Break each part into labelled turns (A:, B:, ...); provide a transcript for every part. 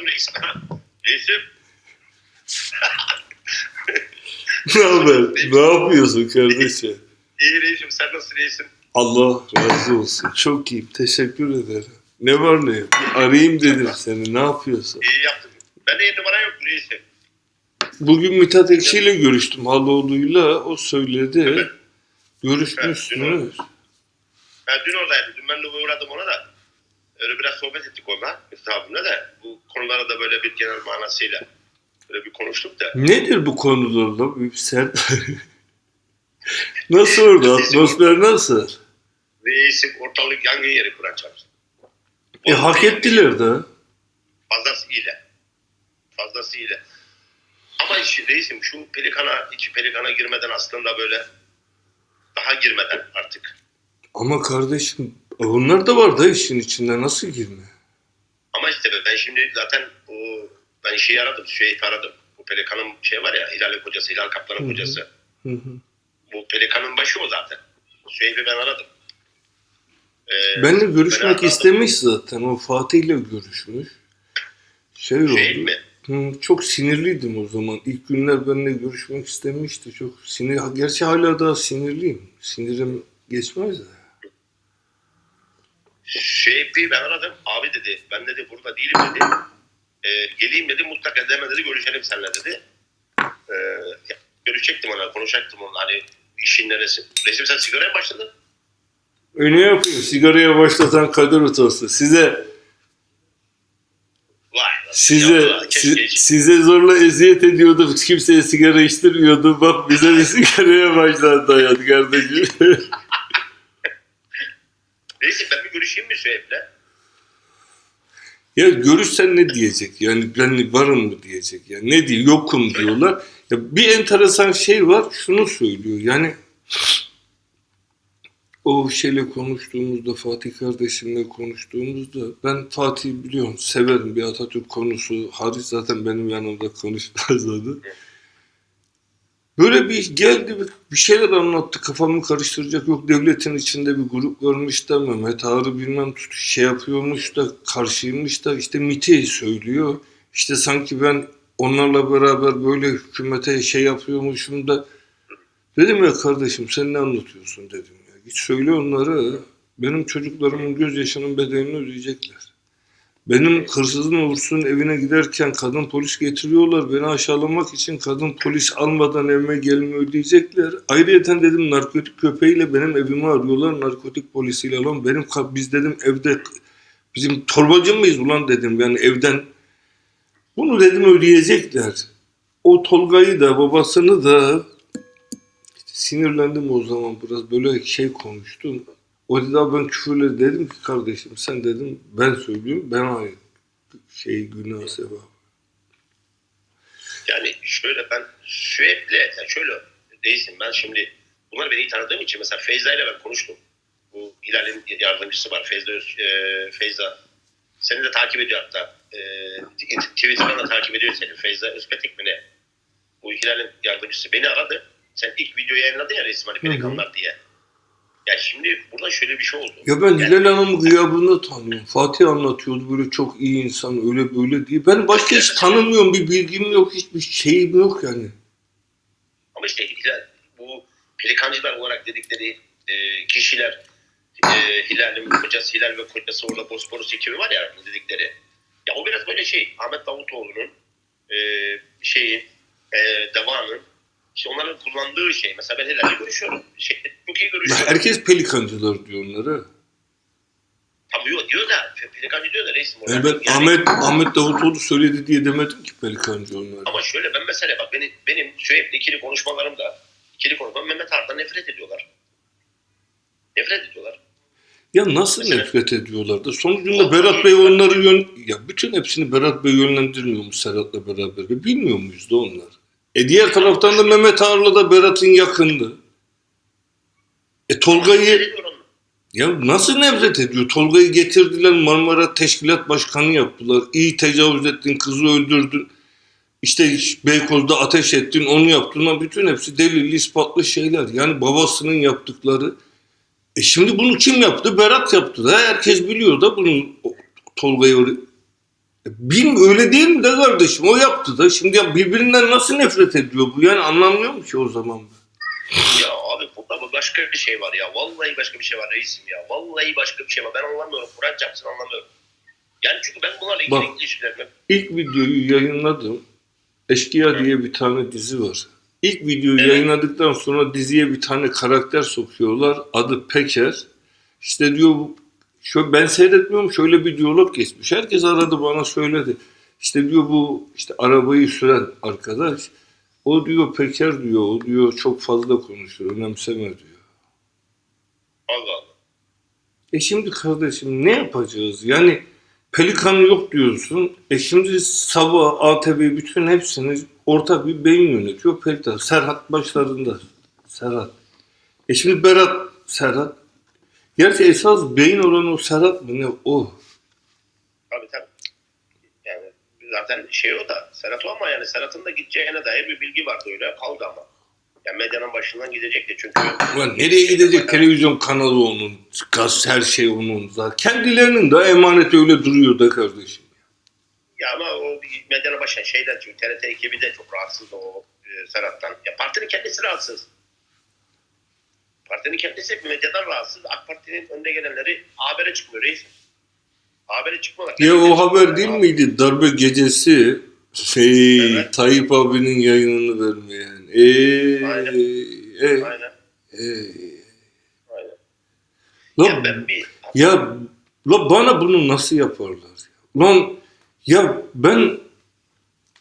A: aradım reis. Reisim.
B: Ne haber? Ne yapıyorsun kardeşim?
A: İyi reisim sen nasıl reisin?
B: Allah razı olsun. Çok iyiyim. Teşekkür ederim. Ne var ne yok? Bir Arayayım dedim seni. Ne yapıyorsun?
A: İyi yaptın. Bende yeni numara yok reisim.
B: Bugün Mithat Ekşi ile görüştüm Haloğlu'yla. O söyledi.
A: Evet, dün
B: Görüşmüşsünüz.
A: Ben dün oradaydım. Dün ben de uğradım ona da. Öyle biraz sohbet ettik onunla. Hesabımda da. Bu konulara da böyle bir genel manasıyla böyle bir konuştuk da.
B: Nedir bu konularla? Bir Sen... nasıl orada? Atmosfer nasıl?
A: Reisim ortalık yangın yeri kuracağım.
B: E hak ettiler de.
A: Fazlasıyla. Fazlasıyla. Ama işi reisim şu pelikana, içi pelikana girmeden aslında böyle daha girmeden artık.
B: Ama kardeşim onlar da var da işin içinde nasıl girme?
A: Ama işte ben şimdi zaten o ben şeyi aradım, Süheyb'i aradım. Bu pelikanın şey var ya, Hilal'in kocası, Hilal Kaplan'ın kocası.
B: Hı hı.
A: Bu pelikanın başı o zaten. Süheyb'i ben aradım. Ee,
B: Benle
A: ben
B: görüşmek
A: aradım.
B: istemiş zaten. O Fatih'le görüşmüş. Şey oldu.
A: Süheyb mi?
B: Hı, çok sinirliydim o zaman. İlk günler benimle görüşmek istemişti. Çok sinir. Gerçi hala daha sinirliyim. Sinirim geçmez de.
A: Süheyb'i ben aradım. Abi dedi, ben dedi burada değilim dedi. Ee, geleyim dedi, mutlaka deme dedi, görüşelim seninle dedi. Ee, ya, görüşecektim ona, konuşacaktım onunla. Hani işin neresi? Resim sen sigaraya başladın.
B: E ne yapıyor? Sigaraya başlatan kader utası. Size
A: Vay.
B: size
A: ya,
B: si- size zorla eziyet ediyordu. Kimseye sigara içtirmiyordu. Bak bize de sigaraya başladı hayat kardeşim.
A: Neyse ben bir görüşeyim mi Süheyb'le?
B: Ya görüşsen ne diyecek? Yani ben varım mı diyecek? Yani ne diyor? Yokum diyorlar. Ya bir enteresan şey var. Şunu söylüyor. Yani o şeyle konuştuğumuzda Fatih kardeşimle konuştuğumuzda ben Fatih biliyorum severim bir Atatürk konusu hariç zaten benim yanımda konuşmaz zaten. Böyle bir geldi bir- şeyler anlattı kafamı karıştıracak yok devletin içinde bir grup varmış da Mehmet Ağrı bilmem tut şey yapıyormuş da karşıymış da işte MIT'i söylüyor. İşte sanki ben onlarla beraber böyle hükümete şey yapıyormuşum da dedim ya kardeşim sen ne anlatıyorsun dedim ya. Git söyle onlara benim çocuklarımın gözyaşının bedelini ödeyecekler. Benim hırsızın uğursun evine giderken kadın polis getiriyorlar. Beni aşağılamak için kadın polis almadan evime gelme ödeyecekler. Ayrıyeten dedim narkotik köpeğiyle benim evimi arıyorlar. Narkotik polisiyle lan benim biz dedim evde bizim torbacı mıyız ulan dedim. Yani evden bunu dedim ödeyecekler. O Tolga'yı da babasını da işte sinirlendim o zaman biraz böyle şey konuştum. O dedi abi ben küfürle dedim ki kardeşim sen dedim ben söylüyorum ben ait şey günah sevabı.
A: Yani şöyle ben Süheyb'le yani şöyle değilsin ben şimdi bunları ben iyi tanıdığım için mesela Feyza ile ben konuştum. Bu Hilal'in yardımcısı var Feyza, Öz- e, Feyza. Seni de takip ediyor hatta. E, Twitter'dan da takip ediyor seni. Feyza Özpetek mi ne? Bu Hilal'in yardımcısı beni aradı. Sen ilk videoyu yayınladın ya resim hani
B: hı.
A: pelikanlar diye. Ya şimdi burada şöyle bir şey oldu.
B: Ya ben
A: Yani-
B: Hilal Hanım'ı gıyabında tanıyorum. Fatih anlatıyordu böyle çok iyi insan öyle böyle diye. Ben başka hiç tanımıyorum bir bilgim yok hiçbir şeyim yok yani.
A: Ama işte Hilal, bu pelikancılar olarak dedikleri e, kişiler e, Hilal'in kocası Hilal ve kocası orada Bosporus ekibi var ya dedikleri. Ya o biraz böyle şey Ahmet Davutoğlu'nun e, şeyi e, Deva'nın işte onların kullandığı şey. Mesela ben Hilal'le görüşüyorum. Şey, çok iyi görüşüyorum.
B: herkes pelikancılar diyor onlara.
A: Tam diyor, diyor da pe- pelikancı diyor da reisim.
B: Yani ben
A: Yani-
B: Ahmet Ahmet Davutoğlu söyledi diye demedim ki pelikancı onlara.
A: Ama şöyle ben mesela bak benim, benim Süheyb'le ikili konuşmalarımda ikili konuşmam Mehmet Art'tan nefret ediyorlar. Nefret ediyorlar.
B: Ya nasıl
A: Mesela-
B: nefret ediyorlar da sonucunda Berat Bey onları yön... Ya bütün hepsini Berat Bey yönlendirmiyormuş Serhat'la beraber. Bilmiyor muyuz da onlar? E diğer taraftan da Mehmet Ağar'la da Berat'ın yakındı. E Tolga'yı... Ya nasıl nefret ediyor? Tolga'yı getirdiler Marmara Teşkilat Başkanı yaptılar. İyi tecavüz ettin, kızı öldürdün. İşte Beykoz'da ateş ettin, onu yaptın. Bütün hepsi delilli, ispatlı şeyler. Yani babasının yaptıkları. E şimdi bunu kim yaptı? Berat yaptı da. Herkes biliyor da bunu o- Tolga'yı. Bin öyle değil mi de kardeşim? O yaptı da. Şimdi ya birbirinden nasıl nefret ediyor bu? Yani anlamıyorum ki o zaman.
A: Ya abi burada bu başka bir şey var ya. Vallahi başka bir şey var reisim ya. Vallahi başka bir şey var. Ben anlamıyorum. Kur'an çarpsın anlamıyorum. Yani çünkü ben bunlarla ilgili
B: Bak.
A: ilişkilerimi
B: İlk videoyu yayınladım. Eşkıya diye bir tane dizi var. İlk videoyu
A: Evet.
B: yayınladıktan sonra diziye bir tane karakter sokuyorlar. Adı Peker. İşte diyor şu ben seyretmiyorum şöyle bir diyalog geçmiş. Herkes aradı bana söyledi. İşte diyor bu işte arabayı süren arkadaş o diyor Peker diyor o diyor çok fazla konuşuyor önemseme diyor.
A: Allah Allah.
B: E şimdi kardeşim ne yapacağız? Yani Pelikan yok diyorsun. E şimdi Sabah, ATV bütün hepsini ortak bir beyin yönetiyor. Pelikan. Serhat başlarında. Serhat. E şimdi Berat, Serhat. Gerçi esas beyin olan o Serhat mı ne? O.
A: Tabii tabii. Yani zaten şey o da Serhat o ama yani Serhat'ın da gideceğine dair bir bilgi vardı öyle kaldı ama. Yani medyanın başından gidecekti çünkü.
B: Ulan nereye gidecek televizyon kanalı onun, gaz her şey onun zaten. Kendilerinin de emaneti öyle duruyor da kardeşim.
A: Ya ama o medyanın başından şeyden çünkü TRT ekibi de çok rahatsız o e, Serhat'tan. Ya partinin kendisi rahatsız. Partinin kendisi medyadan rahatsız. AK Parti'nin önde gelenleri habere çıkmıyor reis. Habere çıkmıyorlar.
B: Ya o haber değil miydi? Darbe gecesi şey
A: Evet.
B: Tayyip abinin yayınını vermeyen. Eee
A: Aynen.
B: e,
A: Aynen.
B: e.
A: Aynen.
B: Lan,
A: Ya ben bir
B: ya la bana bunu nasıl yaparlar? ya? Lan ya ben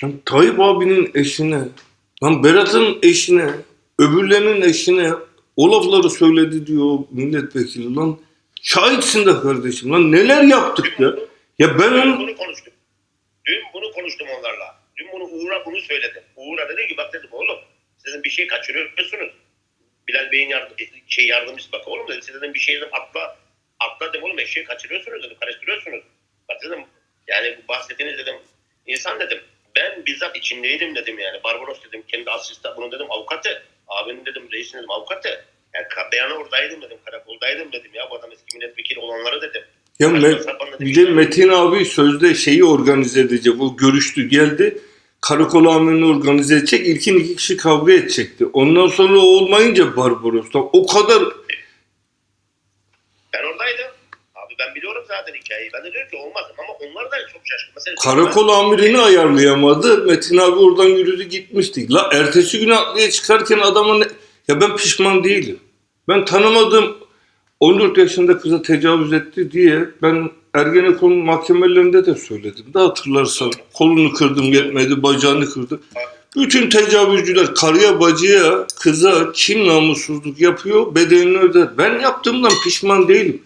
B: lan Tayyip abinin eşine, lan Berat'ın eşine, öbürlerinin eşine o lafları söyledi diyor milletvekili lan. Şahitsin de kardeşim lan neler yaptık ya. Ya ben
A: Dün bunu konuştum. Dün bunu konuştum onlarla. Dün bunu Uğur'a bunu söyledim. Uğur'a dedim ki bak dedim oğlum sizin bir şey kaçırıyorsunuz. Bilal Bey'in yardım, şey yardımcısı bak oğlum dedim siz dedim bir şey dedim atla atla dedim oğlum eşeği kaçırıyorsunuz dedim karıştırıyorsunuz. Bak dedim yani bu bahsettiğiniz dedim insan dedim ben bizzat içindeydim dedim yani Barbaros dedim kendi asistan bunu dedim avukatı abinin dedim reisin dedim avukatı yani ka- beyanı oradaydım dedim karakoldaydım dedim ya bu adam eski milletvekili olanları dedim.
B: Ya
A: Saçma
B: Me-
A: sapan dedim.
B: Metin abi sözde şeyi organize edecek. O görüştü geldi. Karakol amirini organize edecek. İlkin iki kişi kavga edecekti. Ondan sonra o olmayınca Barbaros'tan o kadar
A: Ben oradaydım. Abi ben zaten hikayeyi. Ben de diyorum ki olmaz ama onlar da çok şaşkın. Mesela
B: karakol amirini ayarlayamadı. Metin abi oradan yürüdü gitmişti. La ertesi gün atlıya çıkarken adama ne... Ya ben pişman değilim. Ben tanımadığım 14 yaşında kıza tecavüz etti diye ben Ergenekon mahkemelerinde de söyledim. De hatırlarsan kolunu kırdım yetmedi, bacağını kırdı. Bütün tecavüzcüler karıya, bacıya, kıza kim namussuzluk yapıyor bedelini öder. Ben yaptığımdan pişman değilim.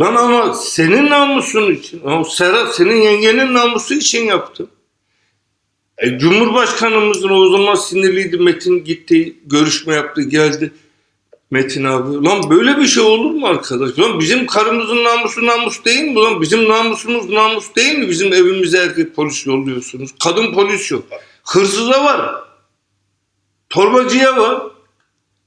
B: Lan ama senin namusun için, o Serhat senin yengenin namusu için yaptım. E, Cumhurbaşkanımızın o zaman sinirliydi. Metin gitti, görüşme yaptı, geldi. Metin abi. Lan böyle bir şey olur mu arkadaş? Lan bizim karımızın namusu namus değil mi? Lan bizim namusumuz namus değil mi? Bizim evimize erkek polis yolluyorsunuz. Kadın polis yok. Hırsıza var. Torbacıya var.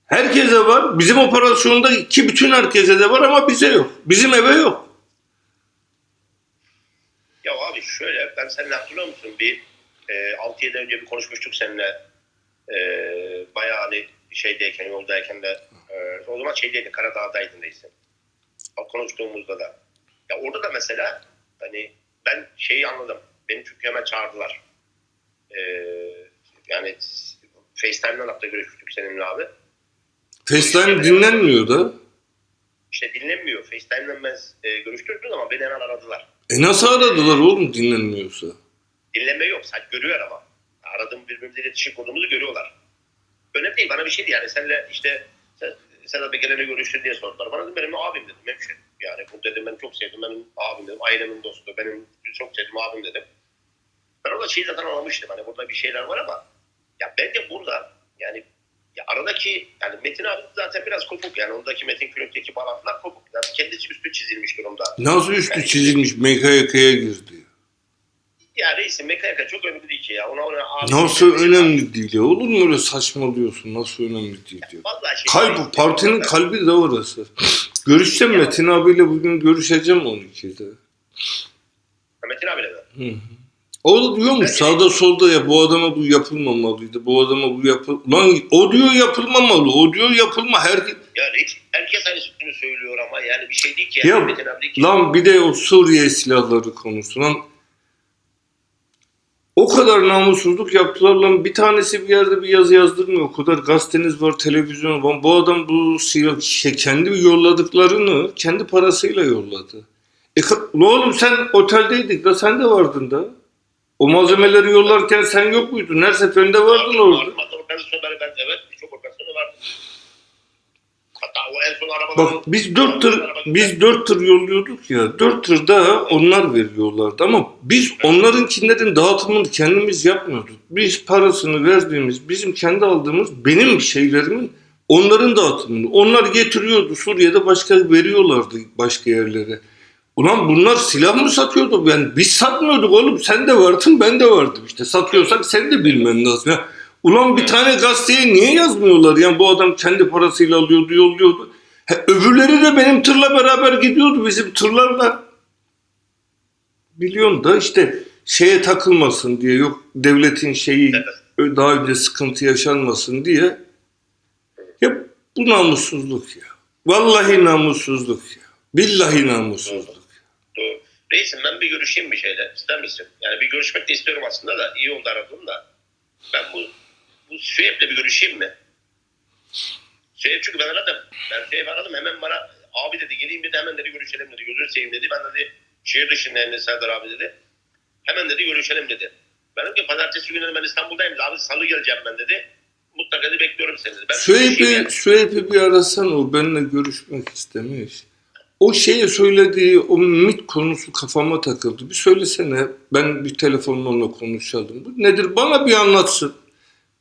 B: Herkese var. Bizim operasyonda ki bütün herkese de var ama bize yok. Bizim eve yok.
A: Ya abi şöyle ben seninle hatırlıyor musun? Bir e, 6-7 önce bir konuşmuştuk seninle. E, bayağı hani şeydeyken yoldayken de e, o zaman şeydeydi Karadağ'daydın neyse. Konuştuğumuzda da. Ya orada da mesela hani ben şeyi anladım. Beni çünkü hemen çağırdılar. E, yani FaceTime'dan hatta görüşmüştük seninle abi.
B: FaceTime dinlenmiyor da.
A: İşte dinlenmiyor. FaceTime'dan ben e, görüştürdüm ama beni hemen aradılar.
B: E nasıl aradılar oğlum dinlenmiyorsa?
A: Dinleme yok. Sadece görüyor ama. Aradığım birbirimizle iletişim kurduğumuzu görüyorlar. Önemli değil. Bana bir şeydi yani. Senle işte sen, Sedat Begelen'e görüştün diye sordular. Bana dedim benim abim dedim. Hemşerim. Yani bu dedim ben çok sevdim. Benim abim dedim. Ailemin dostu. Benim çok sevdim abim dedim. Ben orada şeyi zaten anlamıştım. Hani burada bir şeyler var ama ya bence burada yani ya aradaki yani Metin abi zaten biraz kopuk yani ondaki Metin Külünk'teki bağlantılar kopuk. Yani kendisi üstü çizilmiş durumda.
B: Nasıl üstü çizilmiş MKYK'ya girdi?
A: Ya reisim MKYK çok önemli değil ki ya. Ona, ona abi,
B: Nasıl önemli değil ya? Olur mu öyle saçmalıyorsun? Nasıl önemli değil ya?
A: Vallahi şey,
B: Kalp, partinin kalbi de orası. Görüşeceğim Metin abiyle bugün görüşeceğim 12'de.
A: Metin abiyle de.
B: Hı. hı. O da diyormuş sağda solda ya bu adama bu yapılmamalıydı. Bu adama bu yapıl... Lan o diyor yapılmamalı. O diyor yapılma. Her...
A: Yani hiç herkes aynısını söylüyor ama yani bir şey değil ki.
B: Ya,
A: Yani. Ki.
B: Lan bir de o Suriye silahları konusu. Lan o kadar namussuzluk yaptılar lan bir tanesi bir yerde bir yazı yazdırmıyor. O kadar gazeteniz var, televizyon var. Bu adam bu silah, şey, kendi yolladıklarını kendi parasıyla yolladı. E, oğlum sen oteldeydik da sen de vardın da. O malzemeleri yollarken sen yok muydun? Her seferinde vardın
A: Vardı,
B: orada.
A: Hatta organizasyonları ben evet birçok organizasyonu vardı. Hatta o en son araba...
B: Bak biz dört tır biz dört tır yolluyorduk ya. Dört tır da onlar veriyorlardı ama biz onlarınkilerin dağıtımını kendimiz yapmıyorduk. Biz parasını verdiğimiz, bizim kendi aldığımız benim şeylerimin onların dağıtımını. Onlar getiriyordu Suriye'de başka veriyorlardı başka yerlere. Ulan bunlar silah mı satıyordu? Yani biz satmıyorduk oğlum. Sen de vardın ben de vardım işte. Satıyorsak sen de bilmen lazım. Ya. Ulan bir tane gazeteye niye yazmıyorlar? Yani bu adam kendi parasıyla alıyordu, yolluyordu. He, öbürleri de benim tırla beraber gidiyordu bizim tırlarla. Biliyorsun da işte şeye takılmasın diye yok devletin şeyi
A: Evet.
B: daha önce sıkıntı yaşanmasın diye. Ya bu namussuzluk ya. Vallahi namussuzluk ya. Billahi namussuzluk.
A: Reisim ben bir görüşeyim bir şeyle. İster misin? Yani bir görüşmek de istiyorum aslında da. iyi oldu aradım da. Ben bu bu Süheyb'le bir görüşeyim mi? Süheyb çünkü ben aradım. Ben Süheyb'i aradım hemen bana abi dedi geleyim dedi hemen dedi görüşelim dedi. Gözünü seveyim dedi. Ben dedi şehir dışındayım dedi Serdar abi dedi. Hemen dedi görüşelim dedi. Ben dedim ki pazartesi günü ben İstanbul'dayım dedi. Abi salı geleceğim ben dedi. Mutlaka dedi bekliyorum seni dedi. Ben
B: Süheyb'i,
A: yani.
B: Süheyb'i bir arasan o benimle görüşmek istemiş. O şeye söylediği o MIT konusu kafama takıldı. Bir söylesene ben bir telefonla onunla konuşalım. Bu nedir bana bir anlatsın.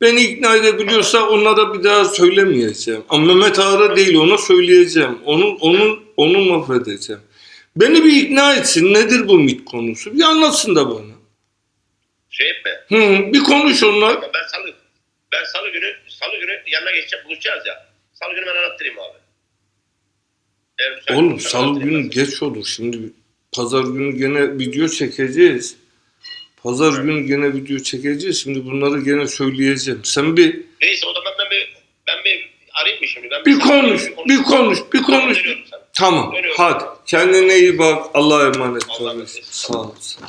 B: Beni ikna edebiliyorsa onlara bir daha söylemeyeceğim. Ama Mehmet Ağar'a değil ona söyleyeceğim. Onun onun onu mahvedeceğim. Beni bir ikna etsin. Nedir bu MIT konusu? Bir anlatsın da bana.
A: Süheyb mi?
B: Hı, bir konuş onunla.
A: Ben salı ben salı günü salı günü yanına geçeceğim buluşacağız ya. Salı günü ben anlattırayım abi. Müsait
B: Oğlum salı günü geç olur. Şimdi pazar günü gene video çekeceğiz. Pazar günü gene video çekeceğiz. Şimdi bunları gene söyleyeceğim. Sen bir
A: Neyse o zaman ben bir ben bir arayayım mı şimdi? Ben
B: bir konuş, bir konuş, bir konuş.
A: Dönüyorum sana.
B: Tamam.
A: Dönüyorum.
B: Hadi. Kendine iyi bak. Allah'a emanet ol. Sağ ol. Sağ ol.